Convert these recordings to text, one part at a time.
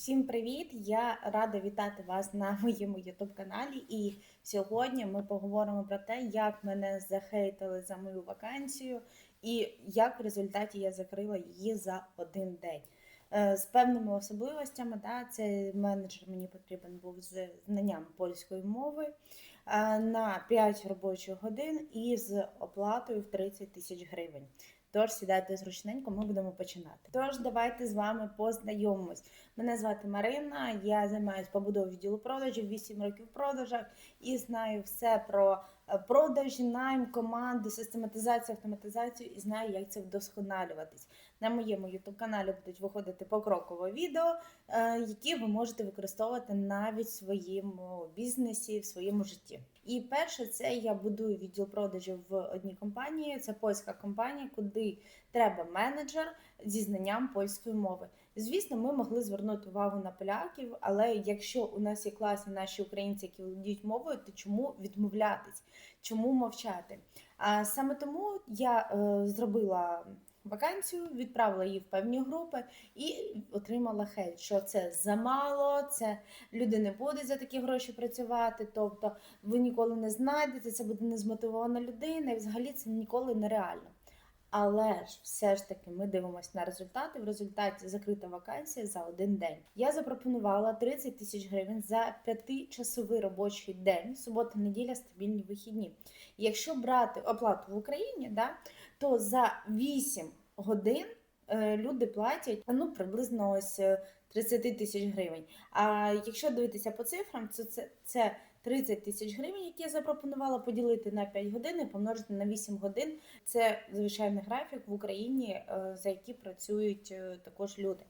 Всім привіт! Я рада вітати вас на моєму youtube каналі. І сьогодні ми поговоримо про те, як мене захейтили за мою вакансію, і як в результаті я закрила її за один день. Е, З певними особливостями, да, цей менеджер мені потрібен був з знанням польської мови е, на 5 робочих годин і з оплатою в 30 тисяч гривень. Тож сідайте зручненько, ми будемо починати. Тож давайте з вами познайомимось. Мене звати Марина, я займаюся побудовою відділу продажів, 8 років в продажах і знаю все про е, продажі, найм, команду, систематизацію, автоматизацію і знаю, як це вдосконалюватись. На моєму youtube каналі будуть виходити покроково відео, е, які ви можете використовувати навіть в своєму бізнесі, в своєму житті. І перше, це я будую відділ продажів в одній компанії. Це польська компанія, куди треба менеджер зі знанням польської мови. Звісно, ми могли звернути увагу на поляків, але якщо у нас є класні наші українці, які володіють мовою, то чому відмовлятись? Чому мовчати? А саме тому я е, зробила вакансію, відправила її в певні групи і отримала хейт, що це замало, це люди не будуть за такі гроші працювати. Тобто ви ніколи не знайдете, це буде незмотивована людина, і взагалі це ніколи нереально. Але ж все ж таки ми дивимося на результати. В результаті закрита вакансія за один день. Я запропонувала 30 тисяч гривень за п'ятичасовий робочий день, субота, неділя, стабільні вихідні. Якщо брати оплату в Україні, да, то за 8 годин е, люди платять ну приблизно ось е, 30 тисяч гривень. А якщо дивитися по цифрам, то це, це 30 тисяч гривень, які я запропонувала поділити на 5 годин і помножити на 8 годин. Це звичайний графік в Україні, е, за які працюють е, також люди.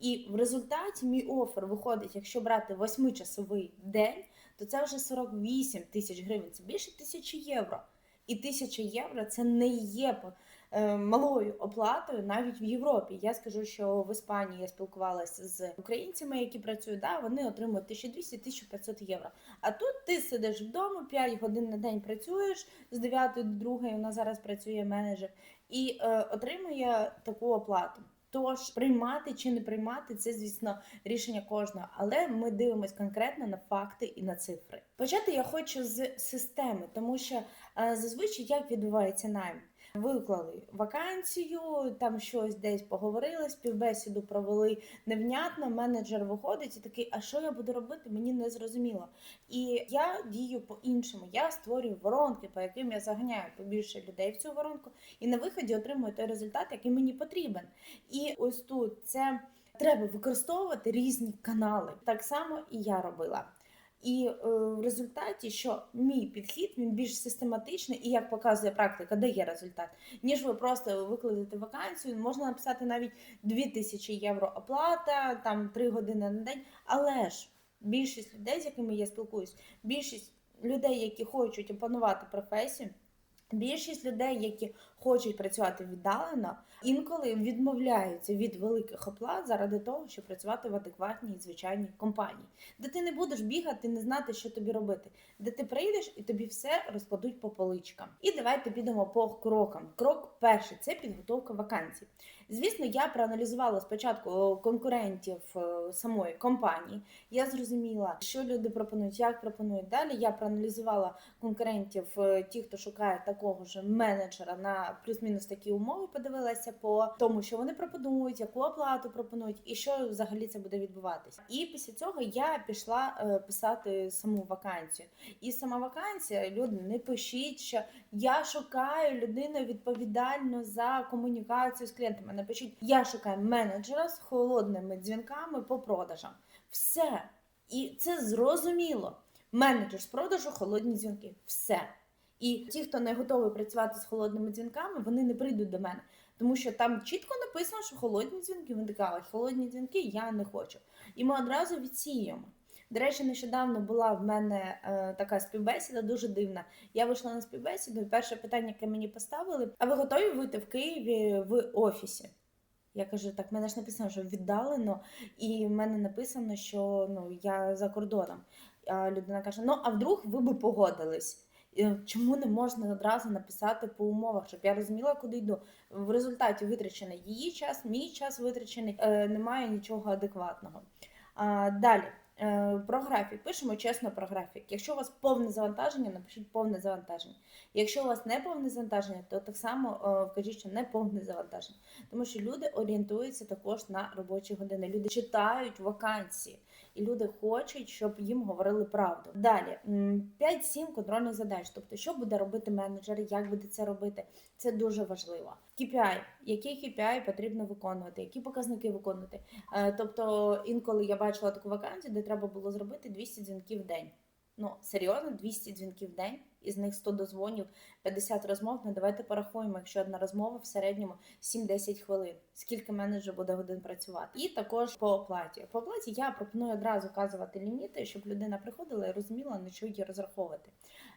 І в результаті мій офер виходить, якщо брати 8-часовий день, то це вже 48 тисяч гривень. Це більше тисячі євро. І тисяча євро це не є е, малою оплатою навіть в Європі. Я скажу, що в Іспанії я спілкувалася з українцями, які працюють, да, вони отримують 1200-1500 євро. А тут ти сидиш вдома, 5 годин на день працюєш з 9 до 2, Вона зараз працює менеджер, і е, отримує таку оплату. Тож приймати чи не приймати це, звісно, рішення кожного, але ми дивимось конкретно на факти і на цифри. Почати я хочу з системи, тому що е, зазвичай як відбувається найм. Виклали вакансію, там щось десь поговорили, співбесіду провели невнятно. Менеджер виходить і такий, а що я буду робити? Мені не зрозуміло. І я дію по-іншому. Я створюю воронки, по яким я заганяю побільше людей в цю воронку, і на виході отримую той результат, який мені потрібен. І ось тут це треба використовувати різні канали. Так само і я робила. І е, в результаті, що мій підхід він більш систематичний і як показує практика, дає результат, ніж ви просто викладете вакансію. Можна написати навіть 2000 євро оплата, там 3 години на день. Але ж більшість людей, з якими я спілкуюсь, більшість людей, які хочуть опанувати професію. Більшість людей, які хочуть працювати віддалено, інколи відмовляються від великих оплат заради того, щоб працювати в адекватній звичайній компанії, де ти не будеш бігати, не знати, що тобі робити, де ти прийдеш і тобі все розкладуть по поличкам. І давайте підемо по крокам. Крок перший це підготовка вакансій. Звісно, я проаналізувала спочатку конкурентів е, самої компанії. Я зрозуміла, що люди пропонують, як пропонують. Далі я проаналізувала конкурентів, е, ті, хто шукає такого ж менеджера на плюс-мінус такі умови, подивилася по тому, що вони пропонують, яку оплату пропонують, і що взагалі це буде відбуватися. І після цього я пішла е, писати саму вакансію. І сама вакансія, люди, не пишіть, що я шукаю людину відповідальну за комунікацію з клієнтами. Напишіть, я шукаю менеджера з холодними дзвінками по продажам. Все. І це зрозуміло. Менеджер з продажу холодні дзвінки. Все. І ті, хто не готовий працювати з холодними дзвінками, вони не прийдуть до мене. Тому що там чітко написано, що холодні дзвінки. Вони кажуть, холодні дзвінки я не хочу. І ми одразу відсіюємо. До речі, нещодавно була в мене е, така співбесіда, дуже дивна. Я вийшла на співбесіду, і перше питання, яке мені поставили: а ви готові бути в Києві в офісі? Я кажу, так, мене ж написано, що віддалено, і в мене написано, що ну я за кордоном. А людина каже: Ну, а вдруг ви би погодились? Чому не можна одразу написати по умовах, щоб я розуміла, куди йду? В результаті витрачений її час, мій час витрачений, е, немає нічого адекватного. А, далі. Е, Про графік. Пишемо чесно про графік. Якщо у вас повне завантаження, напишіть повне завантаження. Якщо у вас не повне завантаження, то так само е, вкажіть, що не повне завантаження. Тому що люди орієнтуються також на робочі години. Люди читають вакансії, і люди хочуть, щоб їм говорили правду. Далі м, 5-7 контрольних задач. Тобто, що буде робити менеджер, як буде це робити, це дуже важливо. KPI. який KPI потрібно виконувати, які показники виконувати. Е, Тобто, інколи я бачила таку вакансію, де треба було зробити 200 дзвінків в день. Ну, серйозно, 200 дзвінків в день, із них 100 дозвонів, 50 розмов. Ну давайте порахуємо, якщо одна розмова в середньому 7-10 хвилин. Скільки менеджер буде годин працювати? І також по оплаті. По оплаті я пропоную одразу вказувати ліміти, щоб людина приходила і розуміла, на що її розраховувати.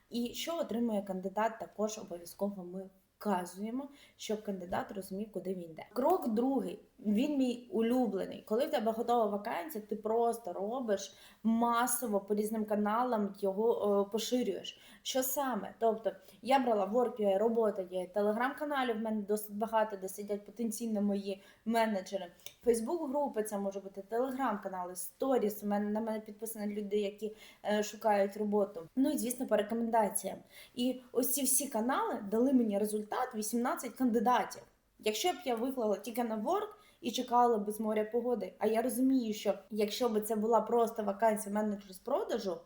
І що отримує кандидат, також обов'язково ми вказуємо, щоб кандидат розумів, куди він йде. Крок другий. Він мій улюблений. Коли в тебе готова вакансія, ти просто робиш масово по різним каналам його е, поширюєш. Що саме? Тобто я брала WorkUA, робота є, телеграм-каналів в мене досить багато, де сидять потенційно мої менеджери. Фейсбук-групи це може бути телеграм-канали, сторіс. У мене на мене підписані люди, які е, шукають роботу. Ну і звісно, по рекомендаціям. І ось ці всі канали дали мені результат 18 кандидатів. Якщо б я виклала тільки на Work і чекала би з моря погоди, а я розумію, що якщо б це була просто вакансія менеджер з продажу,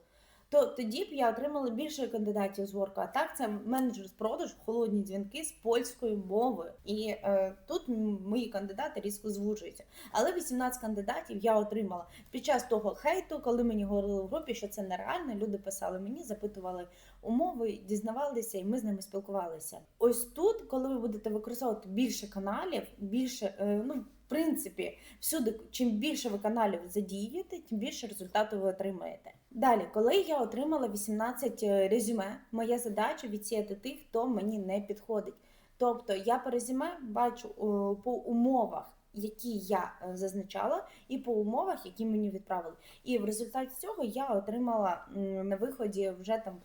то тоді б я отримала більше кандидатів з Work. А так це менеджер з продажу, холодні дзвінки з польською мовою. І е, тут мої кандидати різко звужуються. Але 18 кандидатів я отримала під час того хейту, коли мені говорили в групі, що це нереально. Люди писали мені, запитували умови, дізнавалися, і ми з ними спілкувалися. Ось тут, коли ви будете використовувати більше каналів, більше е, ну. В принципі, всюди, чим більше ви каналів задіюєте, тим більше результату ви отримаєте. Далі, коли я отримала 18 резюме, моя задача відсіяти тих, хто мені не підходить. Тобто я по резюме бачу по умовах, які я е, зазначала, і по умовах, які мені відправили. І в результаті цього я отримала на виході вже там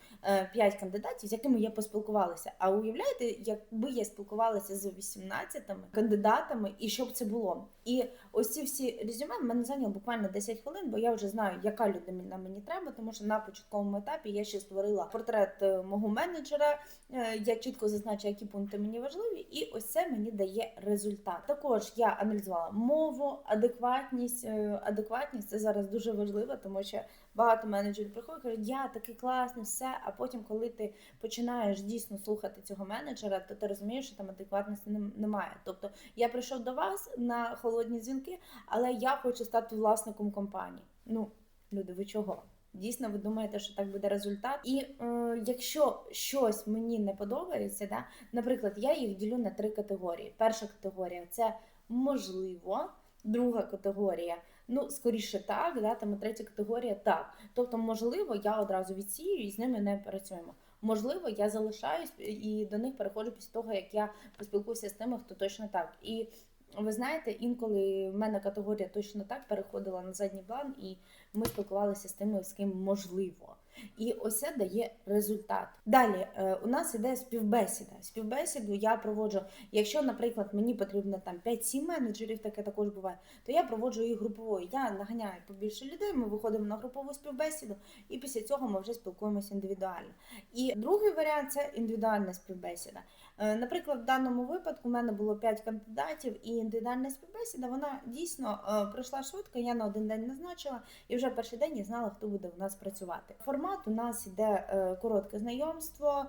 5 кандидатів, з якими я поспілкувалася. А уявляєте, якби я спілкувалася з 18 кандидатами, і що б це було? І ось ці всі резюме в мене зайняло буквально 10 хвилин, бо я вже знаю, яка людина мені треба, тому що на початковому етапі я ще створила портрет е, мого менеджера. е, Я чітко зазначила, які пункти мені важливі, і ось це мені дає результат. Також я аналізувала мову, адекватність. Е, Адекватність це зараз дуже важливо, тому що багато менеджерів приходять, кажуть, я такий класний, все. А потім, коли ти починаєш дійсно слухати цього менеджера, то ти розумієш, що там адекватності немає. Тобто я прийшов до вас на холодні дзвінки, але я хочу стати власником компанії. Ну, люди, ви чого? Дійсно, ви думаєте, що так буде результат? І е, якщо щось мені не подобається, да, наприклад, я їх ділю на три категорії. Перша категорія це можливо, друга категорія. Ну, скоріше так, да, там третя категорія так. Тобто, можливо, я одразу відсію і з ними не працюємо. Можливо, я залишаюсь і до них переходжу після того, як я поспілкуюся з тими, хто точно так. І ви знаєте, інколи в мене категорія точно так переходила на задній план, і ми спілкувалися з тими, з ким можливо. І ось дає результат. Далі е, у нас іде співбесіда. Співбесіду я проводжу. Якщо, наприклад, мені потрібно там 5-7 менеджерів, таке також буває, то я проводжу їх груповою. Я наганяю побільше людей, ми виходимо на групову співбесіду, і після цього ми вже спілкуємося індивідуально. І другий варіант це індивідуальна співбесіда. Е, Наприклад, в даному випадку в мене було 5 кандидатів, і індивідуальна співбесіда вона дійсно е, пройшла швидко. Я на один день назначила, і вже перший день я знала, хто буде у нас працювати. Формат у нас іде е, коротке знайомство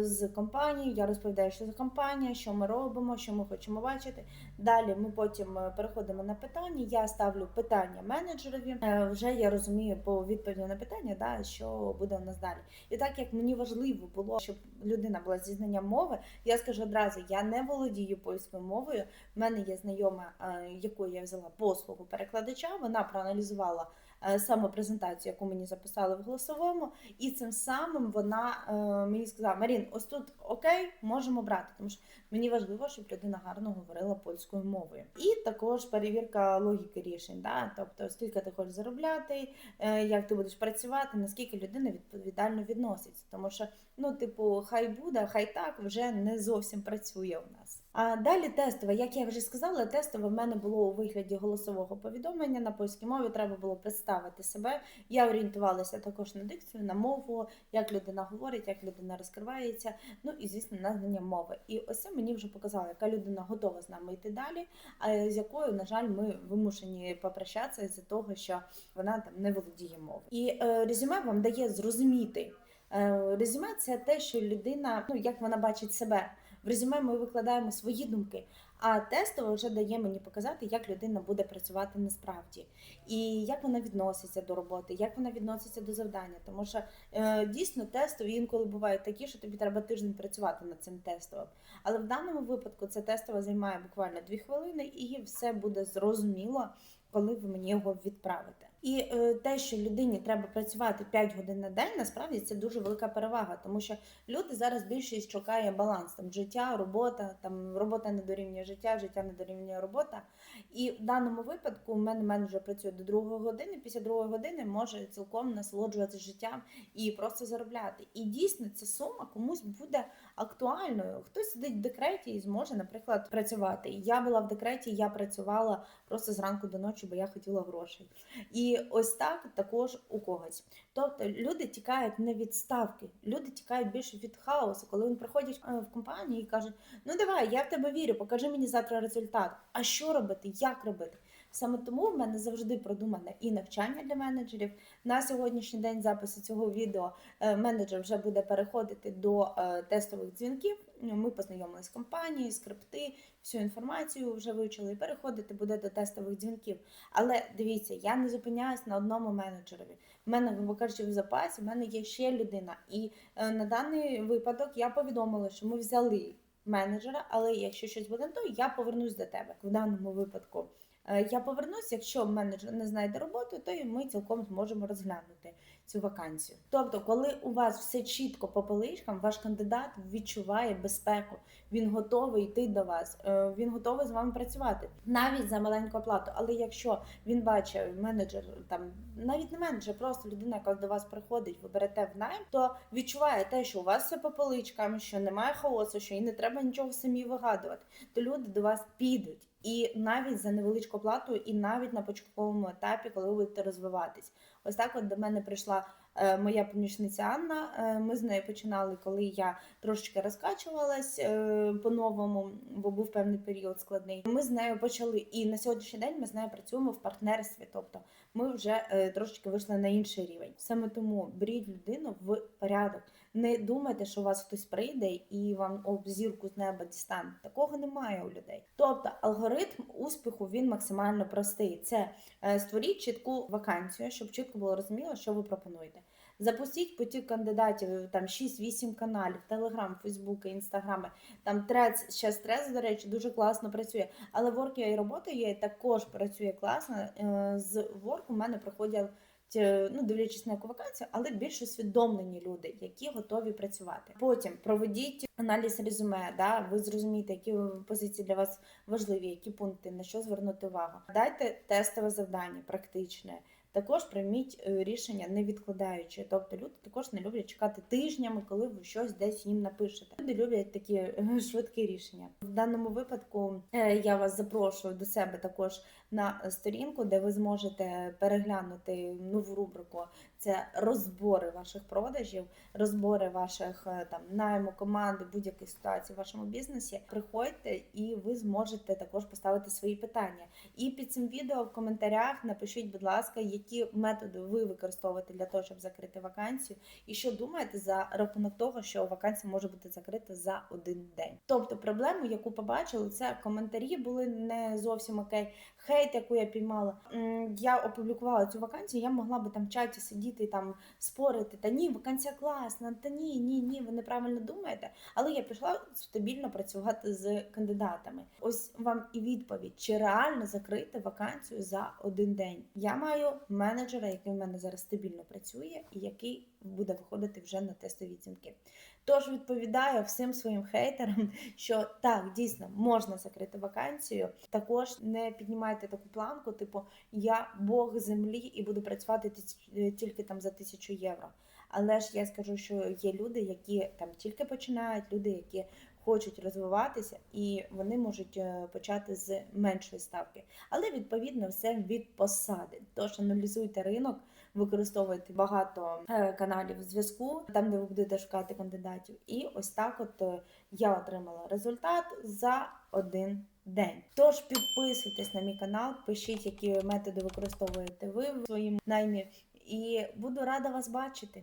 з компанією. Я розповідаю, що за компанія, що ми робимо, що ми хочемо бачити. Далі ми потім переходимо на питання. Я ставлю питання менеджерові. Вже я розумію по відповіді на питання, да, що буде у нас далі. І так як мені важливо було, щоб людина була зі знанням мови, я скажу одразу: я не володію польською мовою. В мене є знайома, е, яку я взяла послугу перекладача. Вона проаналізувала е, презентацію, яку мені записали в голосовому, і цим самим вона е, мені сказала: Марін, ось тут окей, можемо брати, тому що мені важливо, щоб людина гарно говорила польською мовою. І також перевірка логіки рішень. Да? Тобто, скільки ти хочеш заробляти, е, як ти будеш працювати, наскільки людина відповідально відноситься. Тому що, ну, типу, хай буде, хай так вже не зовсім працює у нас. А далі тестове, як я вже сказала, тестове в мене було у вигляді голосового повідомлення на польській мові. Треба було представити себе. Я орієнтувалася також на дикцію, на мову, як людина говорить, як людина розкривається. Ну і звісно, на знання мови. І ось це мені вже показало, яка людина готова з нами йти далі, а з якою, на жаль, ми вимушені попрощатися з-за того, що вона там не володіє мовою. І е, резюме вам дає зрозуміти. Е, резюме це те, що людина, ну як вона бачить себе. В резюме ми викладаємо свої думки, а тестове вже дає мені показати, як людина буде працювати насправді, і як вона відноситься до роботи, як вона відноситься до завдання. Тому що е, дійсно тестові інколи бувають такі, що тобі треба тиждень працювати над цим тестовим. Але в даному випадку це тестове займає буквально дві хвилини, і все буде зрозуміло, коли ви мені його відправите. І е, те, що людині треба працювати 5 годин на день, насправді це дуже велика перевага, тому що люди зараз більшість шукає баланс там життя, робота, там робота не дорівнює життя, життя не дорівнює робота. І в даному випадку у мене менеджер працює до другої години. Після другої години може цілком насолоджуватися життям і просто заробляти. І дійсно ця сума комусь буде актуальною. Хтось сидить в декреті і зможе, наприклад, працювати. Я була в декреті, я працювала просто зранку до ночі, бо я хотіла грошей. І ось так також у когось. Тобто люди тікають не від ставки, люди тікають більше від хаосу, коли вони приходять е, в компанію і кажуть: ну давай, я в тебе вірю, покажи мені завтра результат. А що робити, як робити? Саме тому в мене завжди продумане і навчання для менеджерів. На сьогоднішній день запису цього відео е, менеджер вже буде переходити до е, тестових дзвінків. Ми познайомилися з компанією, скрипти, всю інформацію вже вивчили і переходити буде до тестових дзвінків. Але дивіться, я не зупиняюсь на одному менеджерові. В мене, кажучи, в запасі в мене є ще людина. І е, на даний випадок я повідомила, що ми взяли менеджера, але якщо щось буде, то я повернусь до тебе в даному випадку. Е, Я повернусь, якщо менеджер не знайде роботу, то ми цілком зможемо розглянути цю вакансію. Тобто, коли у вас все чітко по поличкам, ваш кандидат відчуває безпеку, він готовий йти до вас, е, він готовий з вами працювати навіть за маленьку оплату. Але якщо він бачить менеджер, там навіть не менеджер, просто людина, яка до вас приходить, ви берете в найм, то відчуває те, що у вас все по поличкам, що немає хаосу, що і не треба нічого самі вигадувати, то люди до вас підуть. І навіть за невеличку плату, і навіть на початковому етапі, коли ви будете розвиватись, ось так от до мене прийшла е, моя помічниця Анна. Е, ми з нею починали, коли я трошечки розкачувалась е, по-новому, бо був певний період складний. Ми з нею почали, і на сьогоднішній день ми з нею працюємо в партнерстві. Тобто ми вже трошечки вийшли на інший рівень. Саме тому беріть людину в порядок. Не думайте, що у вас хтось прийде і вам об зірку з неба дістане. Такого немає у людей. Тобто алгоритм успіху він максимально простий. Це е, створіть чітку вакансію, щоб чітко було розуміло, що ви пропонуєте. Запустіть потік кандидатів, там 6-8 каналів, Телеграм, Фейсбуки, Інстаграми. Там трец, ще трец, до речі, дуже класно працює. Але Work.ua і робота також працює класно. Е, З Work у мене приходять е, ну, дивлячись на яку вакансію, але більш усвідомлені люди, які готові працювати. Потім проведіть аналіз резюме, да, ви зрозумієте, які позиції для вас важливі, які пункти, на що звернути увагу. Дайте тестове завдання, практичне. Також прийміть е, рішення не відкладаючи. Тобто люди також не люблять чекати тижнями, коли ви щось десь їм напишете. Люди люблять такі е, швидкі рішення. В даному випадку е, я вас запрошую до себе також на сторінку, де ви зможете переглянути нову рубрику. Це розбори ваших продажів, розбори ваших е, там найму команди, будь-яких ситуацій в вашому бізнесі. Приходьте і ви зможете також поставити свої питання. І під цим відео в коментарях напишіть, будь ласка, які методи ви використовуєте для того, щоб закрити вакансію, і що думаєте за рахунок того, що вакансія може бути закрита за один день. Тобто, проблему, яку побачили, це коментарі були не зовсім окей. Хейт, яку я піймала. Я опублікувала цю вакансію, я могла би там в чаті сидіти там спорити. Та ні, вакансія класна, та ні, ні, ні, ви неправильно думаєте. Але я пішла стабільно працювати з кандидатами. Ось вам і відповідь: чи реально закрити вакансію за один день? Я маю менеджера, який в мене зараз стабільно працює, і який буде виходити вже на тестові дзвінки. Тож відповідаю всім своїм хейтерам, що так, дійсно можна закрити вакансію. Також не піднімайте таку планку, типу я Бог землі і буду працювати тільки там за тисячу євро. Але ж я скажу, що є люди, які там тільки починають, люди, які хочуть розвиватися, і вони можуть е, почати з меншої ставки. Але відповідно все від посади. Тож аналізуйте ринок, використовуйте багато е, каналів зв'язку, там де ви будете шукати кандидатів. І ось так, от е, я отримала результат за один день. Тож підписуйтесь на мій канал, пишіть, які методи використовуєте ви в своїм наймі, і буду рада вас бачити.